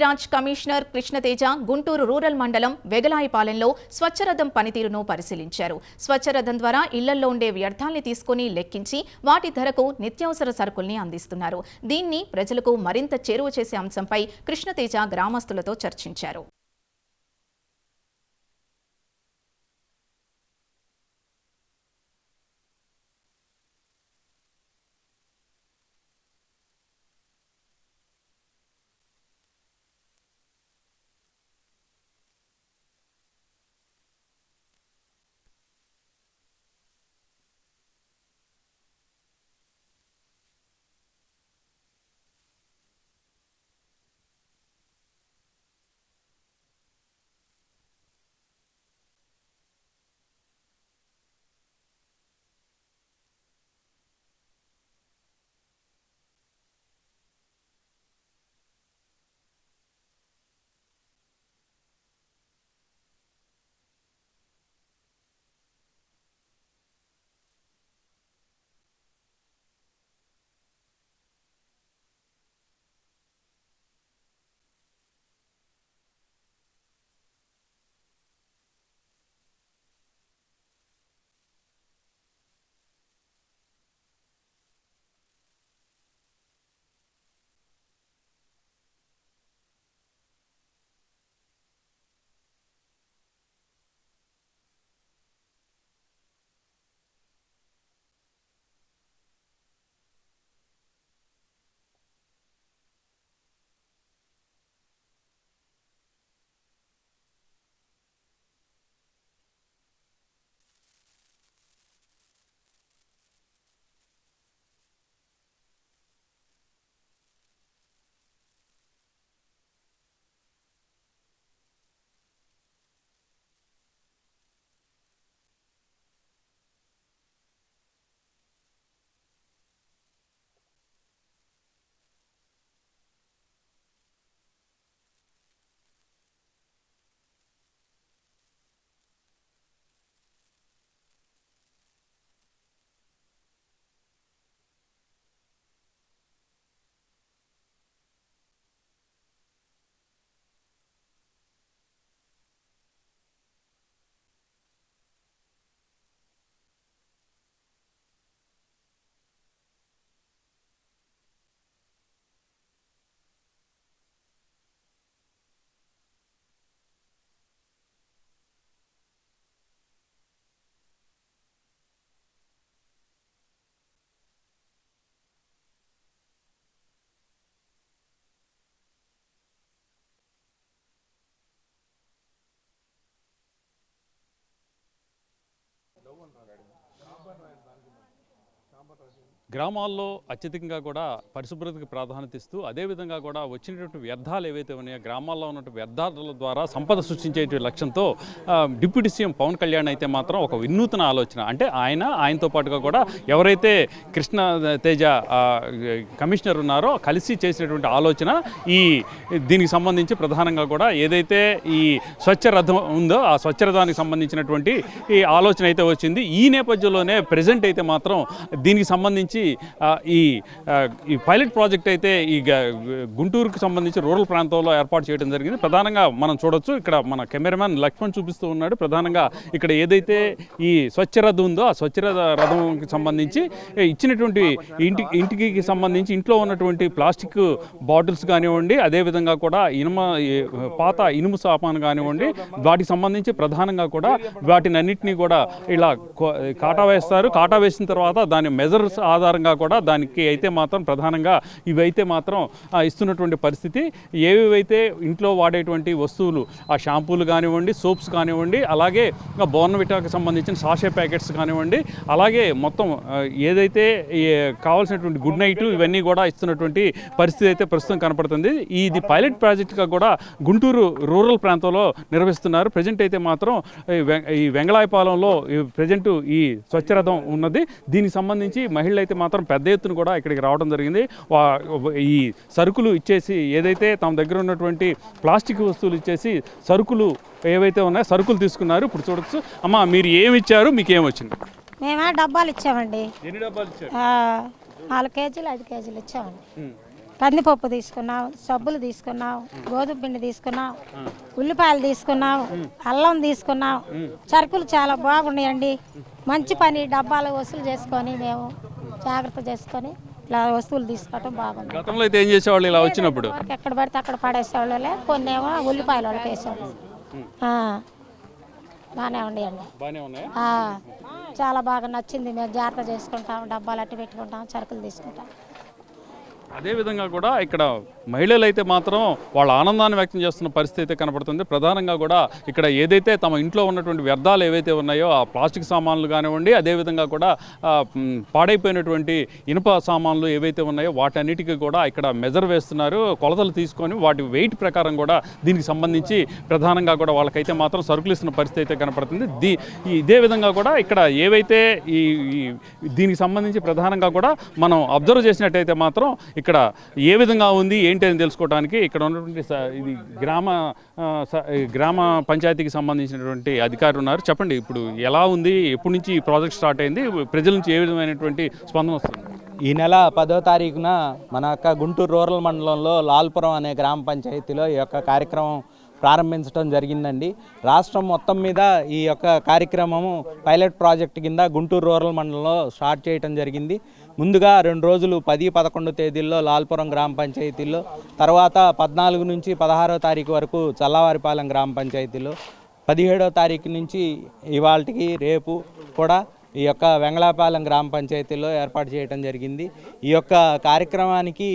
Mudiraj commissioner Krishnateja Guntur rural మండలం వెగలాయిపాలెంలో స్వచ్ఛరథం పనితీరును పరిశీలించారు. స్వచ్ఛరథం ద్వారా ఇళ్ళలో ఉండే వ్యర్థాల్ని తీసుకుని లెక్కించి వాటి ధరకు నిత్యావసర సరుకుల్ని అందిస్తున్నారు. దీన్ని ప్రజలకు మరింత చేరువ చేసే అంశంపై కృష్ణతేజ గ్రామస్తులతో చర్చించారు. కాంపౌండ్ రాశాడు కాంపౌండ్ రాసి దానికి గ్రామాల్లో అత్యధికంగా కూడా పరిశుభ్రతకి ప్రాధాన్యత ఇస్తూ అదేవిధంగా కూడా వచ్చినటువంటి వ్యర్థాలు ఏవైతే ఉన్నాయో గ్రామాల్లో ఉన్నటువంటి వ్యర్థాల ద్వారా సంపద సృష్టించే లక్ష్యంతో డిప్యూటీ సీఎం పవన్ కళ్యాణ్ అయితే మాత్రం ఒక వినూతన ఆలోచన. అంటే ఆయన ఆయనతో పాటుగా కూడా ఎవరైతే కృష్ణ తేజ కమిషనర్ ఉన్నారో కలిసి చేసినటువంటి ఆలోచన ఈ దీనికి సంబంధించి ప్రధానంగా కూడా ఏదైతే ఈ స్వచ్ఛ రథం ఉందో ఆ స్వచ్ఛ రథానికి సంబంధించినటువంటి ఈ ఆలోచన అయితే వచ్చింది. ఈ నేపథ్యంలోనే ప్రజెంట్ అయితే మాత్రం దీనికి సంబంధించి సంబంధించి ఈ ఈ పైలట్ ప్రాజెక్ట్ అయితే ఈ గుంటూరుకు సంబంధించి రూరల్ ప్రాంతంలో ఏర్పాటు చేయడం జరిగింది. ప్రధానంగా మనం చూడొచ్చు ఇక్కడ మన కెమెరామ్యాన్ లక్ష్మణ్ చూపిస్తూ ఉన్నాడు. ప్రధానంగా ఇక్కడ ఏదైతే ఈ స్వచ్ఛ రథం ఉందో ఆ స్వచ్ఛ రథంకి సంబంధించి ఇచ్చినటువంటి ఇంటి ఇంటికి సంబంధించి ఇంట్లో ఉన్నటువంటి ప్లాస్టిక్ బాటిల్స్ కానివ్వండి అదేవిధంగా కూడా ఇనుమ పాత ఇనుము సామాను కానివ్వండి వాటికి సంబంధించి ప్రధానంగా కూడా వాటిని అన్నింటినీ కూడా ఇలా కాటా వేస్తారు. కాటా వేసిన తర్వాత దాని మెజర్స్ ఆధారంగా కూడా దానికి అయితే మాత్రం ప్రధానంగా ఇవైతే మాత్రం ఇస్తున్నటువంటి పరిస్థితి. ఏవేవైతే ఇంట్లో వాడేటువంటి వస్తువులు ఆ షాంపూలు కానివ్వండి సోప్స్ కానివ్వండి అలాగే బోర్నవిటాకి సంబంధించిన సాషే ప్యాకెట్స్ కానివ్వండి అలాగే మొత్తం ఏదైతే కావాల్సినటువంటి గుడ్ నైట్ ఇవన్నీ కూడా ఇస్తున్నటువంటి పరిస్థితి అయితే ప్రస్తుతం కనపడుతుంది. ఇది పైలట్ ప్రాజెక్ట్గా కూడా గుంటూరు రూరల్ ప్రాంతంలో నిర్వహిస్తున్నారు. ప్రజెంట్ అయితే మాత్రం ఈ ఈ వెంగళాయపాలెంలో ప్రజెంట్ ఈ స్వచ్ఛరథం ఉన్నది. దీనికి సంబంధించి మహిళలు అయితే మాత్రం పెద్ద ఎత్తున కూడా ఇక్కడికి రావడం జరిగింది. ఈ సరుకులు ఇచ్చేసి ఏదైతే తమ దగ్గర ఉన్నటువంటి ప్లాస్టిక్ వస్తువులు ఇచ్చేసి సరుకులు ఏవైతే ఉన్నాయో సరుకులు తీసుకున్నారు. ఇప్పుడు చూడొచ్చు. అమ్మ మీరు ఏమి ఇచ్చారు? మీకు ఏమి వచ్చింది? మేమా డబ్బాలు ఇచ్చామండి. ఎన్ని డబ్బాలు ఇచ్చారు? నాలుగు కేజీలు ఐదు కేజీలు ఇచ్చామండి. కందిపప్పు తీసుకున్నాం సబ్బులు తీసుకున్నాం గోధుమ పిండి తీసుకున్నాం ఉల్లిపాయలు తీసుకున్నాం అల్లం తీసుకున్నాం. సరుకులు చాలా బాగున్నాయండి. మంచి పని డబ్బాలు వసూలు చేసుకొని మేము జాగ్రత్త చేసుకొని ఇలా వస్తువులు తీసుకోవటం బాగుంది. గతంలో అయితే ఏం చేసేవాళ్ళు ఇలా వచ్చినప్పుడు? ఎక్కడ పడితే అక్కడ పడేసేవాళ్ళే కొన్ని ఏమో ఉల్లిపాయలు వాళ్ళకి వేసేవాళ్ళు. ఆ, బాగానే ఉండేయండి. బాగానే ఉన్నాయా? ఆ, చాలా బాగా నచ్చింది. మేము జాగ్రత్త చేసుకుంటాం డబ్బాలు అట్టి పెట్టుకుంటాం సరుకులు తీసుకుంటాం. అదేవిధంగా కూడా ఇక్కడ మహిళలు అయితే మాత్రం వాళ్ళ ఆనందాన్ని వ్యక్తం చేస్తున్న పరిస్థితి అయితే కనపడుతుంది. ప్రధానంగా కూడా ఇక్కడ ఏదైతే తమ ఇంట్లో ఉన్నటువంటి వ్యర్థాలు ఏవైతే ఉన్నాయో ఆ ప్లాస్టిక్ సామాన్లు కానివ్వండి అదేవిధంగా కూడా పాడైపోయినటువంటి ఇనుప సామాన్లు ఏవైతే ఉన్నాయో వాటన్నిటికీ కూడా ఇక్కడ మెజర్ వేస్తున్నారు. కొలతలు తీసుకొని వాటి వెయిట్ ప్రకారం కూడా దీనికి సంబంధించి ప్రధానంగా కూడా వాళ్ళకైతే మాత్రం సరుకులు ఇస్తున్న పరిస్థితి అయితే కనపడుతుంది. దీ ఇదే విధంగా కూడా ఇక్కడ ఏవైతే ఈ ఈ- దీనికి సంబంధించి ప్రధానంగా కూడా మనం అబ్జర్వ్ చేసినట్టయితే మాత్రం ఇక్కడ ఏ విధంగా ఉంది ఏంటి అని తెలుసుకోవడానికి ఇక్కడ ఉన్నటువంటి స- ఇది గ్రామ స- ఈ గ్రామ పంచాయతీకి సంబంధించినటువంటి అధికారులు ఉన్నారు. చెప్పండి ఇప్పుడు ఎలా ఉంది ఎప్పటి నుంచి ఈ ప్రాజెక్ట్ స్టార్ట్ అయింది ప్రజల నుంచి ఏ విధమైనటువంటి స్పందన వస్తుంది? ఈ నెల పదో తారీఖున మన యొక్క గుంటూరు రూరల్ మండలంలో లాల్పురం అనే గ్రామ పంచాయతీలో ఈ యొక్క కార్యక్రమం ప్రారంభించడం జరిగిందండి. రాష్ట్రం మొత్తం మీద ఈ యొక్క కార్యక్రమము పైలట్ ప్రాజెక్ట్ కింద గుంటూరు రూరల్ మండలంలో స్టార్ట్ చేయడం జరిగింది. ముందుగా రెండు రోజులు పది పదకొండు తేదీల్లో లాల్పురం గ్రామ పంచాయతీలో తర్వాత పద్నాలుగు నుంచి పదహారో తారీఖు వరకు చల్లవారిపాలెం గ్రామ పంచాయతీలో పదిహేడో తారీఖు నుంచి ఇవాళకి రేపు కూడా ఈ యొక్క వెంగళాపాలెం గ్రామ పంచాయతీలో ఏర్పాటు చేయడం జరిగింది. ఈ యొక్క కార్యక్రమానికి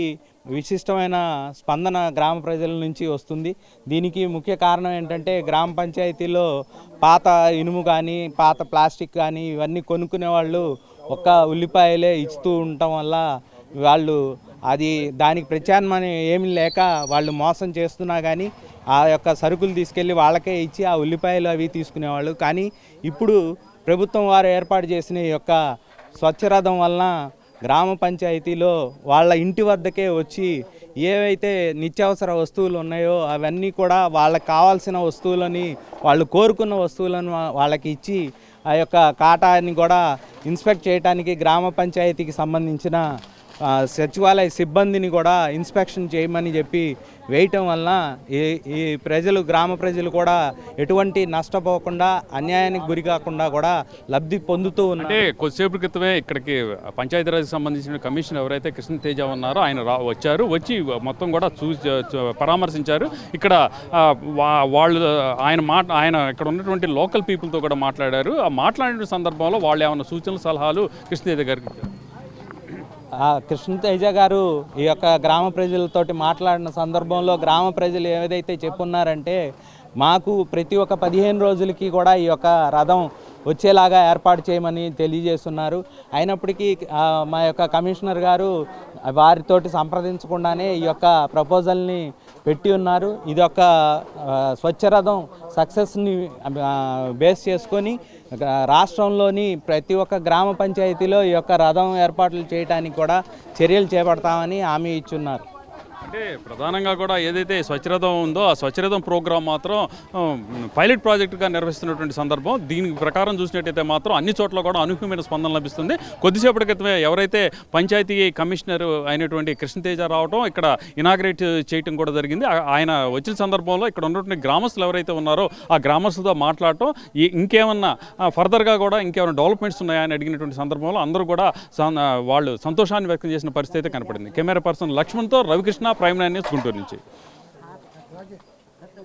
విశిష్టమైన స్పందన గ్రామ ప్రజల నుంచి వస్తుంది. దీనికి ముఖ్య కారణం ఏంటంటే గ్రామ పంచాయతీలో పాత ఇనుము కానీ పాత ప్లాస్టిక్ కానీ ఇవన్నీ కొనుక్కునే వాళ్ళు ఒక్క ఉల్లిపాయలే ఇస్తూ ఉండటం వల్ల వాళ్ళు అది దానికి ప్రత్యామ్నాయం ఏమి లేక వాళ్ళు మోసం చేస్తున్నా కానీ ఆ యొక్క సరుకులు తీసుకెళ్ళి వాళ్ళకే ఇచ్చి ఆ ఉల్లిపాయలు అవి తీసుకునేవాళ్ళు. కానీ ఇప్పుడు ప్రభుత్వం వారు ఏర్పాటు చేసిన ఈ యొక్క స్వచ్ఛరథం వలన గ్రామ పంచాయతీలో వాళ్ళ ఇంటి వద్దకే వచ్చి ఏవైతే నిత్యావసర వస్తువులు ఉన్నాయో అవన్నీ కూడా వాళ్ళకి కావాల్సిన వస్తువులని వాళ్ళు కోరుకున్న వస్తువులను వాళ్ళకి ఇచ్చి ఆ యొక్క కాటాని కూడా ఇన్స్పెక్ట్ చేయడానికి గ్రామ పంచాయతీకి సంబంధించిన సచివాలయ సిబ్బందిని కూడా ఇన్స్పెక్షన్ చేయమని చెప్పి వేయటం వలన ఈ ఈ ప్రజలు గ్రామ ప్రజలు కూడా ఎటువంటి నష్టపోకుండా అన్యాయానికి గురి కాకుండా కూడా లబ్ధి పొందుతూ ఉంటే అంటే కొద్దిసేపు క్రితమే ఇక్కడికి పంచాయతీరాజ్ సంబంధించిన కమిషన్ ఎవరైతే కృష్ణ తేజ ఉన్నారో ఆయన వచ్చారు వచ్చి మొత్తం కూడా చూసి చూ- పరామర్శించారు. ఇక్కడ వా- వాళ్ళు ఆయన మాట ఆయన ఇక్కడ ఉన్నటువంటి లోకల్ పీపుల్తో కూడా మాట్లాడారు. ఆ మాట్లాడిన సందర్భంలో వాళ్ళు ఏమైనా సూచనలు సలహాలు కృష్ణ తేజ గారికి ఇచ్చారు. కృష్ణతేజ గారు ఈ యొక్క గ్రామ ప్రజలతోటి మాట్లాడిన సందర్భంలో గ్రామ ప్రజలు ఏదైతే చెప్పున్నారంటే మాకు ప్రతి ఒక్క పదిహేను రోజులకి కూడా ఈ యొక్క రథం వచ్చేలాగా ఏర్పాటు చేయమని తెలియజేస్తున్నారు. అయినప్పటికీ మా యొక్క కమిషనర్ గారు వారితోటి సంప్రదించకుండానే ఈ యొక్క ప్రపోజల్ని పెట్టి ఉన్నారు. ఇది ఒక స్వచ్ఛరథం స్వచ్ఛ రథం సక్సెస్ని బేస్ చేసుకొని రాష్ట్రంలోని ప్రతి ఒక్క గ్రామ పంచాయతీలో ఈ యొక్క రథం ఏర్పాట్లు చేయడానికి కూడా చర్యలు చేపడతామని హామీ ఇచ్చున్నారు. అంటే ప్రధానంగా కూడా ఏదైతే స్వచ్ఛరథం ఉందో ఆ స్వచ్ఛరథం ప్రోగ్రాం మాత్రం పైలట్ ప్రాజెక్టుగా నిర్వహిస్తున్నటువంటి సందర్భం. దీని ప్రకారం చూసినట్టయితే మాత్రం అన్ని చోట్ల కూడా అనూహ్యమైన స్పందన లభిస్తుంది. కొద్దిసేపటి క్రితమే ఎవరైతే పంచాయతీ కమిషనర్ అయినటువంటి కృష్ణతేజ రావడం ఇక్కడ ఇనాగ్రేట్ చేయటం కూడా జరిగింది. ఆయన వచ్చిన సందర్భంలో ఇక్కడ ఉన్నటువంటి గ్రామస్తులు ఎవరైతే ఉన్నారో ఆ గ్రామస్తులతో మాట్లాడటం ఇంకేమన్నా ఫర్దర్గా కూడా ఇంకేమైనా డెవలప్మెంట్స్ ఉన్నాయా అని అడిగినటువంటి సందర్భంలో అందరూ కూడా వాళ్ళు సంతోషాన్ని వ్యక్తం చేసిన పరిస్థితి అయితే కనపడింది. Camera person లక్ష్మణ్తో Ravikrishna Prime Nine News Guntur నుంచి